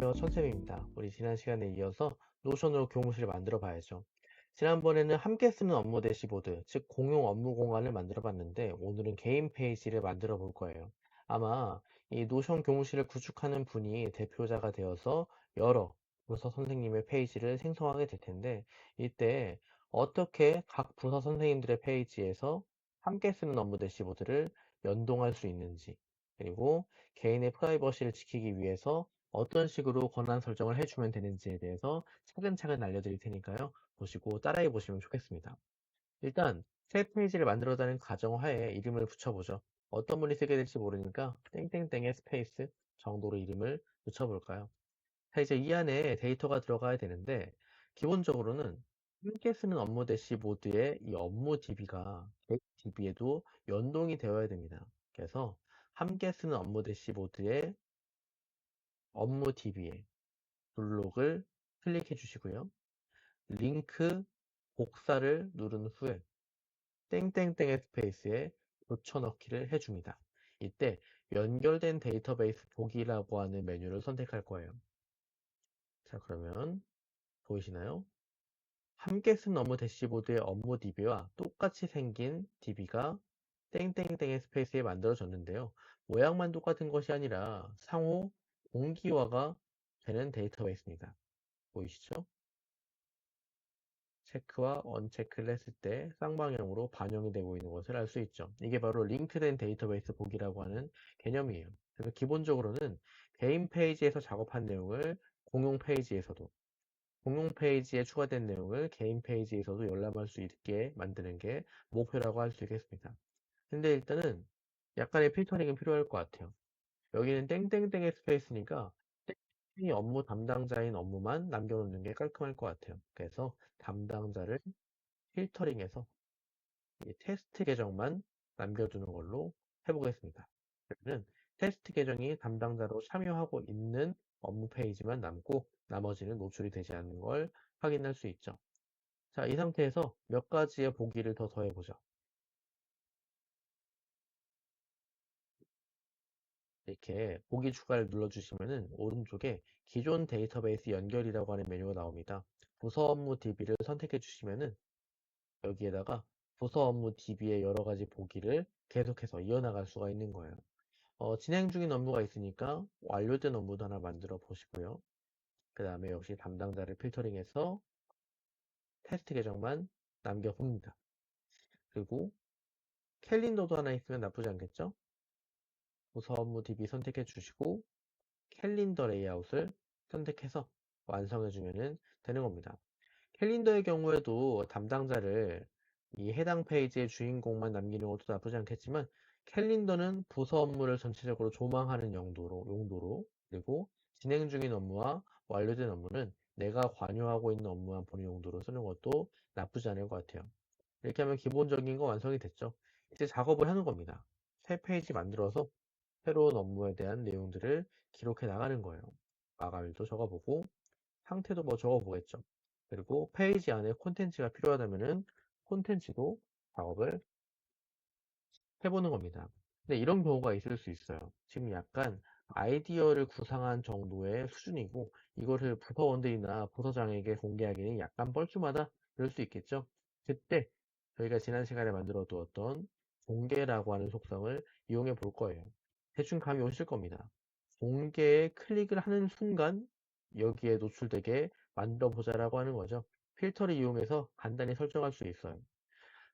안녕하세요. 천쌤입니다. 우리 지난 시간에 이어서 노션으로 교무실을 만들어 봐야죠. 지난번에는 함께 쓰는 업무 대시보드, 즉 공용 업무 공간을 만들어 봤는데 오늘은 개인 페이지를 만들어 볼 거예요. 아마 이 노션 교무실을 구축하는 분이 대표자가 되어서 여러 부서 선생님의 페이지를 생성하게 될 텐데 이때 어떻게 각 부서 선생님들의 페이지에서 함께 쓰는 업무 대시보드를 연동할 수 있는지 그리고 개인의 프라이버시를 지키기 위해서 어떤 식으로 권한 설정을 해주면 되는지에 대해서 차근차근 알려드릴 테니까요. 보시고 따라해 보시면 좋겠습니다. 일단 새 페이지를 만들어가는 가정하에 이름을 붙여보죠. 어떤 분이 쓰게 될지 모르니까 땡땡땡의 스페이스 정도로 이름을 붙여볼까요? 자, 이제 이 안에 데이터가 들어가야 되는데 기본적으로는 함께 쓰는 업무 대시보드의 이 업무 DB가 DB에도 연동이 되어야 됩니다. 그래서 함께 쓰는 업무 대시보드의 업무 DB에 블록을 클릭해 주시고요. 링크 복사를 누른 후에 땡땡땡의 스페이스에 붙여넣기를 해줍니다. 이때 연결된 데이터베이스 보기라고 하는 메뉴를 선택할 거예요. 자 그러면 보이시나요? 함께 쓴 업무 대시보드의 업무 DB와 똑같이 생긴 DB가 땡땡땡의 스페이스에 만들어졌는데요. 모양만 똑같은 것이 아니라 상호 공기화가 되는 데이터베이스입니다. 보이시죠? 체크와 언체크를 했을 때 쌍방향으로 반영이 되고 있는 것을 알 수 있죠. 이게 바로 링크된 데이터베이스 보기라고 하는 개념이에요. 그래서 기본적으로는 개인 페이지에서 작업한 내용을 공용 페이지에서도 공용 페이지에 추가된 내용을 개인 페이지에서도 열람할 수 있게 만드는 게 목표라고 할 수 있겠습니다. 근데 일단은 약간의 필터링은 필요할 것 같아요. 여기는 땡땡땡의 스페이스니까 땡땡이 업무 담당자인 업무만 남겨놓는 게 깔끔할 것 같아요. 그래서 담당자를 필터링해서 테스트 계정만 남겨두는 걸로 해보겠습니다. 그러면 테스트 계정이 담당자로 참여하고 있는 업무 페이지만 남고 나머지는 노출이 되지 않는 걸 확인할 수 있죠. 자, 이 상태에서 몇 가지의 보기를 더 더해보죠. 이렇게 보기 추가를 눌러주시면은 오른쪽에 기존 데이터베이스 연결이라고 하는 메뉴가 나옵니다. 부서 업무 DB를 선택해 주시면은 여기에다가 부서 업무 DB의 여러 가지 보기를 계속해서 이어나갈 수가 있는 거예요. 어, 진행 중인 업무가 있으니까 완료된 업무도 하나 만들어 보시고요. 그 다음에 역시 담당자를 필터링해서 테스트 계정만 남겨봅니다. 그리고 캘린더도 하나 있으면 나쁘지 않겠죠? 부서 업무 DB 선택해 주시고 캘린더 레이아웃을 선택해서 완성해 주면 되는 겁니다. 캘린더의 경우에도 담당자를 이 해당 페이지의 주인공만 남기는 것도 나쁘지 않겠지만 캘린더는 부서 업무를 전체적으로 조망하는 용도로, 용도로 그리고 진행 중인 업무와 완료된 업무는 내가 관여하고 있는 업무만 보는 용도로 쓰는 것도 나쁘지 않을 것 같아요. 이렇게 하면 기본적인 거 완성이 됐죠. 이제 작업을 하는 겁니다. 새 페이지 만들어서 새로운 업무에 대한 내용들을 기록해 나가는 거예요. 마감일도 적어보고 상태도 뭐 적어보겠죠. 그리고 페이지 안에 콘텐츠가 필요하다면은 콘텐츠도 작업을 해보는 겁니다. 근데 이런 경우가 있을 수 있어요. 지금 약간 아이디어를 구상한 정도의 수준이고 이거를 부서원들이나 부서장에게 공개하기는 약간 뻘쭘하다 그럴 수 있겠죠. 그때 저희가 지난 시간에 만들어 두었던 공개라고 하는 속성을 이용해 볼 거예요. 대충 감이 오실 겁니다. 공개에 클릭을 하는 순간 여기에 노출되게 만들어 보자라고 하는 거죠. 필터를 이용해서 간단히 설정할 수 있어요.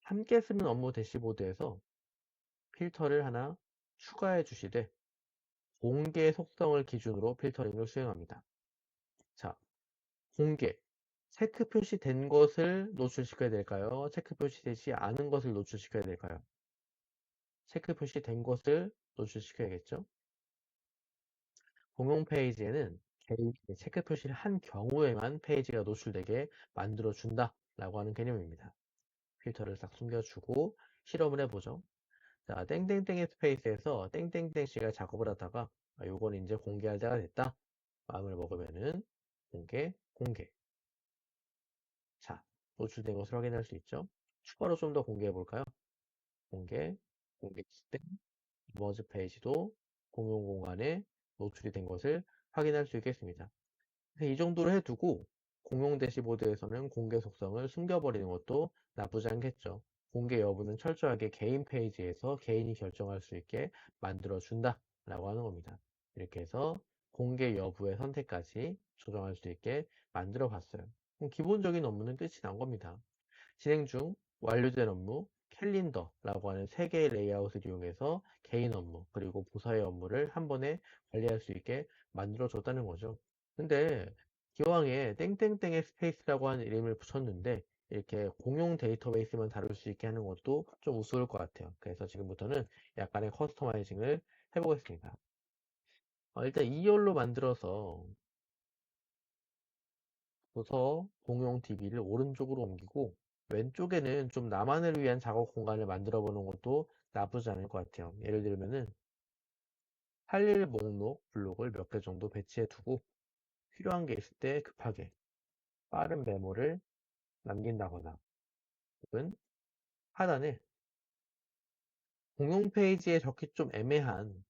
함께 쓰는 업무 대시보드에서 필터를 하나 추가해 주시되 공개 속성을 기준으로 필터링을 수행합니다. 자, 공개. 체크 표시된 것을 노출시켜야 될까요? 체크 표시되지 않은 것을 노출시켜야 될까요? 체크 표시된 것을 노출시켜야겠죠. 공용 페이지에는 체크 표시를 한 경우에만 페이지가 노출되게 만들어 준다 라고 하는 개념입니다. 필터를 싹 숨겨주고 실험을 해보죠. 자, 땡땡땡의 스페이스에서 땡땡땡 씨가 작업을 하다가 아, 요건 이제 공개할 때가 됐다. 마음을 먹으면은 공개, 공개. 자, 노출된 것을 확인할 수 있죠. 추가로 좀 더 공개해 볼까요? 공개, 공개했을 때 머즈 페이지도 공용 공간에 노출이 된 것을 확인할 수 있겠습니다. 이 정도로 해두고 공용 대시보드에서는 공개 속성을 숨겨버리는 것도 나쁘지 않겠죠. 공개 여부는 철저하게 개인 페이지에서 개인이 결정할 수 있게 만들어준다 라고 하는 겁니다. 이렇게 해서 공개 여부의 선택까지 조정할 수 있게 만들어 봤어요. 기본적인 업무는 끝이 난 겁니다. 진행 중 완료된 업무, 캘린더라고 하는 세 개의 레이아웃을 이용해서 개인 업무 그리고 부서의 업무를 한 번에 관리할 수 있게 만들어 줬다는 거죠. 근데 기왕에 땡땡땡의 스페이스라고 하는 이름을 붙였는데 이렇게 공용 데이터베이스만 다룰 수 있게 하는 것도 좀 우스울 것 같아요. 그래서 지금부터는 약간의 커스터마이징을 해보겠습니다. 어, 일단 2열로 만들어서 부서 공용 DB를 오른쪽으로 옮기고 왼쪽에는 좀 나만을 위한 작업 공간을 만들어 보는 것도 나쁘지 않을 것 같아요. 예를 들면은 할 일 목록 블록을 몇 개 정도 배치해 두고 필요한 게 있을 때 급하게 빠른 메모를 남긴다거나 혹은 하단에 공용 페이지에 적기 좀 애매한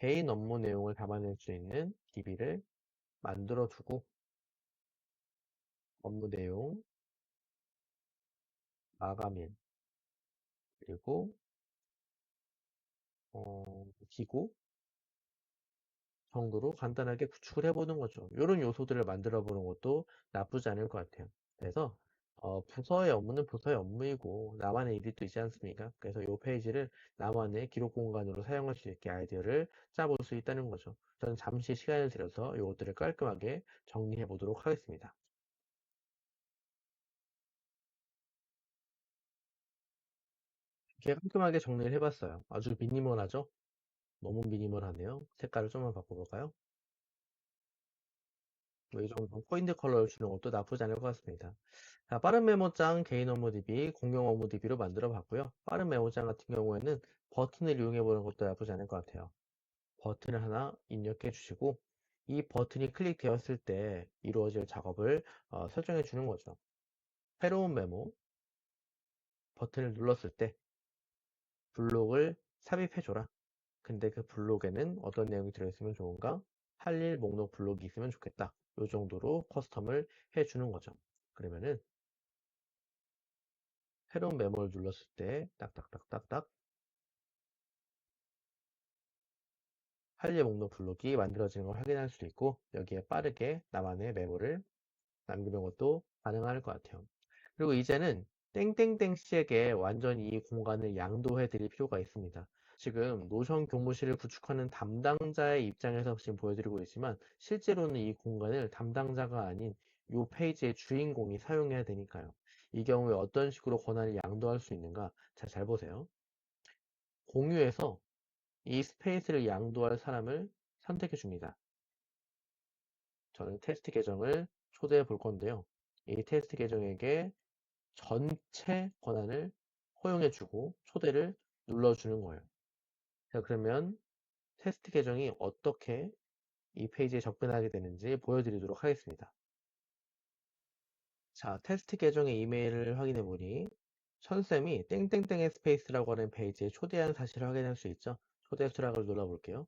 개인 업무 내용을 담아낼 수 있는 DB를 만들어 두고 업무 내용, 마감일, 그리고 어, 기고 정도로 간단하게 구축을 해보는 거죠. 이런 요소들을 만들어 보는 것도 나쁘지 않을 것 같아요. 그래서 어, 부서의 업무는 부서의 업무이고 나만의 일이 또 있지 않습니까? 그래서 이 페이지를 나만의 기록 공간으로 사용할 수 있게 아이디어를 짜볼 수 있다는 거죠. 저는 잠시 시간을 들여서 이것들을 깔끔하게 정리해 보도록 하겠습니다. 이렇게 깔끔하게 정리를 해봤어요. 아주 미니멀하죠? 너무 미니멀하네요. 색깔을 좀만 바꿔볼까요? 뭐 이 정도 포인트 컬러를 주는 것도 나쁘지 않을 것 같습니다. 자, 빠른 메모장 개인 업무 DB, 공용 업무 DB로 만들어 봤고요. 빠른 메모장 같은 경우에는 버튼을 이용해 보는 것도 나쁘지 않을 것 같아요. 버튼을 하나 입력해 주시고 이 버튼이 클릭되었을 때 이루어질 작업을 어, 설정해 주는 거죠. 새로운 메모 버튼을 눌렀을 때 블록을 삽입해 줘라. 근데 그 블록에는 어떤 내용이 들어있으면 좋은가? 할 일 목록 블록이 있으면 좋겠다. 이 정도로 커스텀을 해주는 거죠. 그러면은 새로운 메모를 눌렀을 때 딱딱딱딱딱 할 일 목록 블록이 만들어지는 걸 확인할 수 있고 여기에 빠르게 나만의 메모를 남기는 것도 가능할 것 같아요. 그리고 이제는 땡땡땡 씨에게 완전히 이 공간을 양도해 드릴 필요가 있습니다. 지금 노션 교무실을 구축하는 담당자의 입장에서 지금 보여드리고 있지만 실제로는 이 공간을 담당자가 아닌 이 페이지의 주인공이 사용해야 되니까요. 이 경우에 어떤 식으로 권한을 양도할 수 있는가? 자, 잘 보세요. 공유에서 이 스페이스를 양도할 사람을 선택해 줍니다. 저는 테스트 계정을 초대해 볼 건데요. 이 테스트 계정에게 전체 권한을 허용해 주고 초대를 눌러주는 거예요. 자, 그러면 테스트 계정이 어떻게 이 페이지에 접근하게 되는지 보여드리도록 하겠습니다. 자, 테스트 계정의 이메일을 확인해 보니 천쌤이 땡땡땡의 스페이스라고 하는 페이지에 초대한 사실을 확인할 수 있죠. 초대 수락을 눌러볼게요.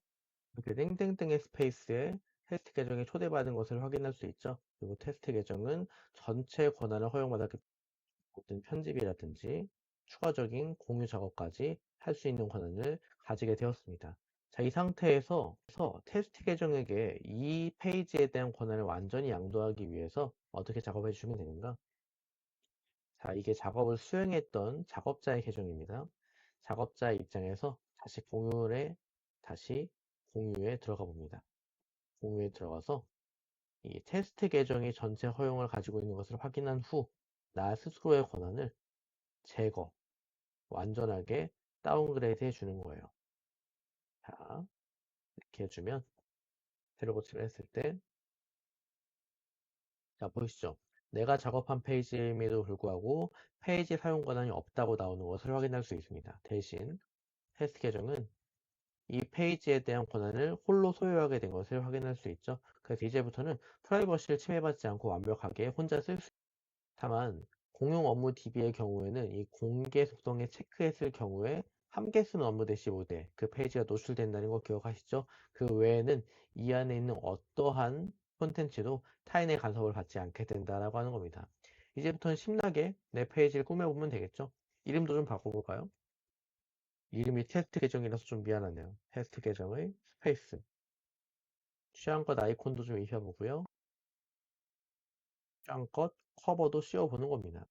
이렇게 땡땡땡의 스페이스에 테스트 계정에 초대받은 것을 확인할 수 있죠. 그리고 테스트 계정은 전체 권한을 허용받았기 모든 편집이라든지 추가적인 공유 작업까지 할 수 있는 권한을 가지게 되었습니다. 자, 이 상태에서 테스트 계정에게 이 페이지에 대한 권한을 완전히 양도하기 위해서 어떻게 작업해 주시면 되는가? 자, 이게 작업을 수행했던 작업자의 계정입니다. 작업자의 입장에서 다시 공유에 다시 공유에 들어가 봅니다. 공유에 들어가서 이 테스트 계정이 전체 허용을 가지고 있는 것을 확인한 후 나 스스로의 권한을 제거, 완전하게 다운그레이드 해주는 거예요. 자, 이렇게 해주면 새로 고치를 했을 때, 자, 보이시죠? 내가 작업한 페이지임에도 불구하고 페이지 사용 권한이 없다고 나오는 것을 확인할 수 있습니다. 대신 테스트 계정은 이 페이지에 대한 권한을 홀로 소유하게 된 것을 확인할 수 있죠. 그래서 이제부터는 프라이버시를 침해받지 않고 완벽하게 혼자 쓸 수 다. 다만 공용 업무 DB의 경우에는 이 공개 속성에 체크했을 경우에 함께 쓰는 업무 대시보드에 그 페이지가 노출된다는 거 기억하시죠? 그 외에는 이 안에 있는 어떠한 콘텐츠도 타인의 간섭을 받지 않게 된다라고 하는 겁니다. 이제부터는 신나게 내 페이지를 꾸며보면 되겠죠? 이름도 좀 바꿔볼까요? 이름이 테스트 계정이라서 좀 미안하네요. 테스트 계정의 스페이스. 취향껏 아이콘도 좀 입혀보고요. 취향껏 커버도 씌워보는 겁니다.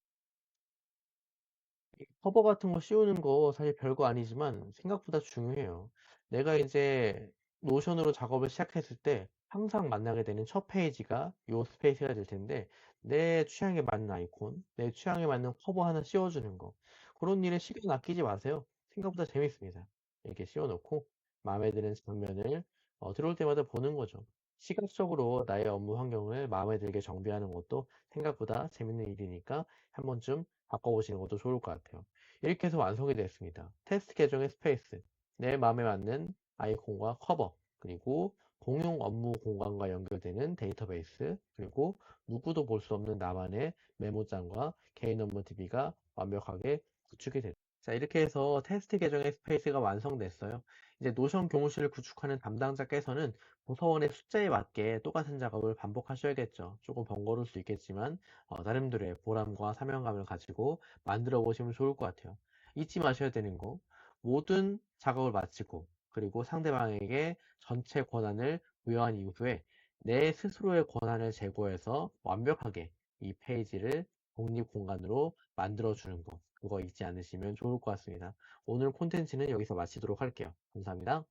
이 커버 같은 거 씌우는 거 사실 별거 아니지만 생각보다 중요해요. 내가 이제 노션으로 작업을 시작했을 때 항상 만나게 되는 첫 페이지가 요 스페이스가 될 텐데 내 취향에 맞는 아이콘, 내 취향에 맞는 커버 하나 씌워주는 거 그런 일에 시간 아끼지 마세요. 생각보다 재밌습니다. 이렇게 씌워놓고 마음에 드는 장면을 어, 들어올 때마다 보는 거죠. 시각적으로 나의 업무 환경을 마음에 들게 정비하는 것도 생각보다 재밌는 일이니까 한 번쯤 바꿔보시는 것도 좋을 것 같아요. 이렇게 해서 완성이 됐습니다. 테스트 계정의 스페이스, 내 마음에 맞는 아이콘과 커버, 그리고 공용 업무 공간과 연결되는 데이터베이스, 그리고 누구도 볼 수 없는 나만의 메모장과 개인 업무 DB가 완벽하게 구축이 됐다. 자, 이렇게 해서 테스트 계정의 스페이스가 완성됐어요. 이제 노션 교무실을 구축하는 담당자께서는 부서원의 숫자에 맞게 똑같은 작업을 반복하셔야겠죠. 조금 번거로울 수 있겠지만 어, 나름대로의 보람과 사명감을 가지고 만들어 보시면 좋을 것 같아요. 잊지 마셔야 되는 거 모든 작업을 마치고 그리고 상대방에게 전체 권한을 부여한 이후에 내 스스로의 권한을 제고해서 완벽하게 이 페이지를 독립 공간으로 만들어 주는 거 그거 잊지 않으시면 좋을 것 같습니다. 오늘 콘텐츠는 여기서 마치도록 할게요. 감사합니다.